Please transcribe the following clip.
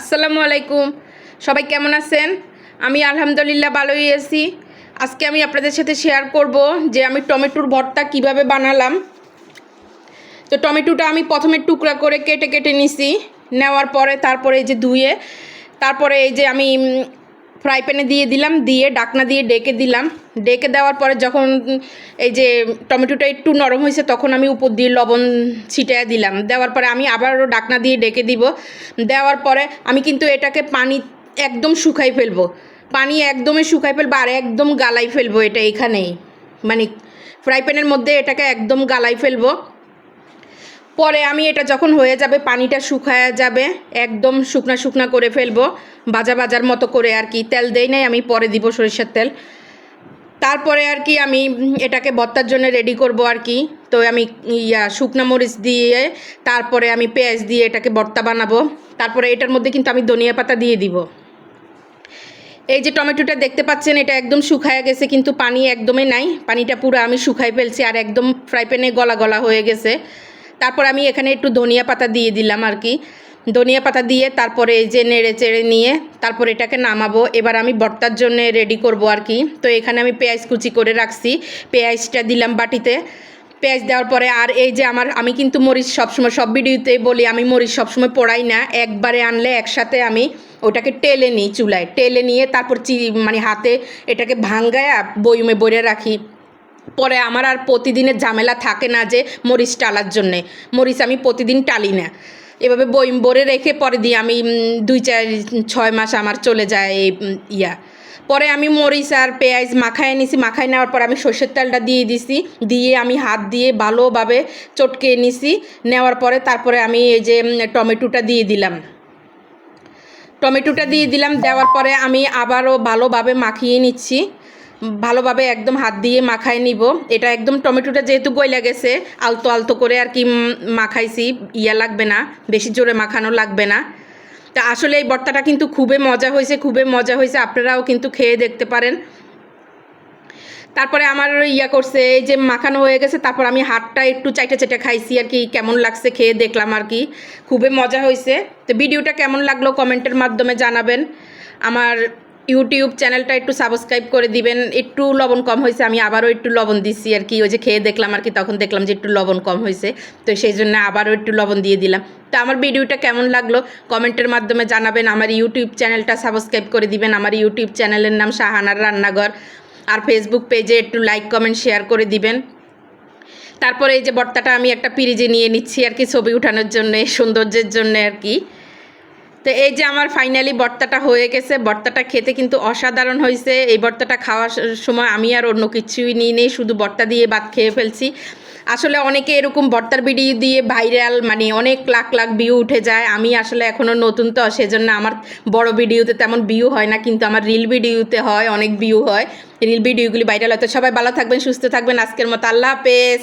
আসসালামু আলাইকুম। সবাই কেমন আছেন? আমি আলহামদুলিল্লাহ ভালোই আছি। আজকে আমি আপনাদের সাথে শেয়ার করব যে আমি টমেটোর ভর্তা কীভাবে বানালাম। তো টমেটোটা আমি প্রথমে টুকরা করে কেটে কেটে নিছি। নেওয়ার পরে তারপরে এই যে ধুয়ে, তারপরে এই যে আমি ফ্রাই প্যানে দিয়ে দিলাম, দিয়ে ডাকনা দিয়ে ডেকে দিলাম। ডেকে দেওয়ার পরে যখন এই যে টমেটোটা একটু নরম হয়েছে, তখন আমি উপর দিয়ে লবণ ছিটায় দিলাম। দেওয়ার পরে আমি আবারও ডাকনা দিয়ে ডেকে দিব। দেওয়ার পরে আমি কিন্তু এটাকে পানি একদম শুকাই ফেলব। পানি একদমই শুকাই ফেলব আর একদম গালাই ফেলব এটা এখানেই। মানে ফ্রাই প্যানের মধ্যে এটাকে একদম গালাই ফেলব। পরে আমি এটা যখন হয়ে যাবে, পানিটা শুকায়া যাবে, একদম শুকনা শুকনা করে ফেলব বাজা বাজার মতো করে আর কি। তেল দেই নাই, আমি পরে দিব সরিষার তেল। তারপরে আর কি আমি এটাকে ভর্তার জন্য রেডি করব আর কি। তো আমি ইয়া, শুকনা মরিচ দিয়ে, তারপরে আমি পেঁয়াজ দিয়ে এটাকে ভর্তা বানাবো। তারপরে এটার মধ্যে কিন্তু আমি ধনিয়া পাতা দিয়ে দিব। এই যে টমেটোটা দেখতে পাচ্ছেন, এটা একদম শুকায় গেছে, কিন্তু পানি একদমই নাই। পানিটা পুরো আমি শুকাই ফেলছি আর একদম ফ্রাই প্যানে গলা গলা হয়ে গেছে। তারপর আমি এখানে একটু ধনিয়া পাতা দিয়ে দিলাম আর কি। ধনিয়া পাতা দিয়ে তারপরে এই যে নেড়ে চেড়ে নিয়ে তারপর এটাকে নামাবো। এবার আমি ভর্তার জন্য রেডি করব আর কি। তো এখানে আমি পেঁয়াজ কুচি করে রাখছি। পেঁয়াজটা দিলাম বাটিতে। পেঁয়াজ দেওয়ার পরে আর এই যে আমার, আমি কিন্তু মরিচ সবসময়, সব ভিডিওতেই বলি, আমি মরিচ সবসময় পড়াই না। একবারে আনলে একসাথে আমি ওটাকে টেলে নিই চুলায়। টেলে নিয়ে তারপর চি মানে হাতে এটাকে ভাঙ্গায়া বয়মে বইরে রাখি। পরে আমার আর প্রতিদিনের ঝামেলা থাকে না যে মরিচ টালার জন্যে। মরিচ আমি প্রতিদিন টালি না। এভাবে বইম ভরে রেখে পরে দিয়ে আমি দুই চার, ছয় মাস আমার চলে যায় ইয়া। পরে আমি মরিচ আর পেঁয়াজ মাখায় নিছি। মাখায় নেওয়ার পর আমি সর্ষের তেলটা দিয়ে দিছি। দিয়ে আমি হাত দিয়ে ভালোভাবে চটকে নিছি। নেওয়ার পরে তারপরে আমি এই যে টমেটোটা দিয়ে দিলাম। টমেটোটা দিয়ে দিলাম। দেওয়ার পরে আমি আবারও ভালোভাবে মাখিয়ে নিচ্ছি। ভালোভাবে একদম হাত দিয়ে মাখায় নিব। এটা একদম টমেটোটা যেহেতু গইলা গেছে, আলতো আলতো করে আর কি মাখাইছি, ইয়া লাগবে না, বেশি জোরে মাখানো লাগবে না। তা আসলে এই ভর্তাটা কিন্তু খুবই মজা হয়েছে, খুবই মজা হয়েছে, আপনারাও কিন্তু খেয়ে দেখতে পারেন। তারপরে আমার ইয়া করছে, এই যে মাখানো হয়ে গেছে, তারপর আমি হাতটা একটু চাইটে চাইটে খাইছি আর কি, কেমন লাগছে খেয়ে দেখলাম আর কি। খুবই মজা হয়েছে। তো ভিডিওটা কেমন লাগল কমেন্টের মাধ্যমে জানাবেন। আমার ইউটিউব চ্যানেলটা একটু সাবস্ক্রাইব করে দিবেন। একটু লবণ কম হয়েছে, আমি আবারও একটু লবণ দিচ্ছি আর কি। ওই যে খেয়ে দেখলাম আর কি, তখন দেখলাম যে একটু লবণ কম হয়েছে। তো সেই জন্য আবারও একটু লবণ দিয়ে দিলাম। তো আমার ভিডিওটা কেমন লাগল কমেন্টের মাধ্যমে জানাবেন। আমার ইউটিউব চ্যানেলটা সাবস্ক্রাইব করে দিবেন। আমার ইউটিউব চ্যানেলের নাম শাহানার রান্নাঘর। আর ফেসবুক পেজে একটু লাইক কমেন্ট শেয়ার করে দিবেন। তারপরে এই যে বর্তাটা আমি একটা পিরিজে নিয়ে নিচ্ছি আর কি ছবি উঠানোর জন্যে, সৌন্দর্যের জন্য আর কি। তো এই যে আমার ফাইনালি বর্তাটা হয়ে গেছে, বর্তাটা খেতে কিন্তু অসাধারণ হয়েছে। এই বর্তাটা খাওয়ার সময় আমি আর অন্য কিছুই নিই নেই, শুধু বর্তা দিয়ে ভাত খেয়ে ফেলছি। আসলে অনেকে এরকম বর্তার ভিডিও দিয়ে ভাইরাল মানে অনেক লাখ লাখ ভিউ উঠে যায়। আমি আসলে এখনও নতুন তো, সেজন্য আমার বড় ভিডিওতে তেমন ভিউ হয় না, কিন্তু আমার রিল ভিডিওতে হয়, অনেক ভিউ হয়। রিল ভিডিওগুলি ভাইরাল হয়। তো সবাই ভালো থাকবেন, সুস্থ থাকবেন। আজকের মতো আল্লাহ হাফেজ।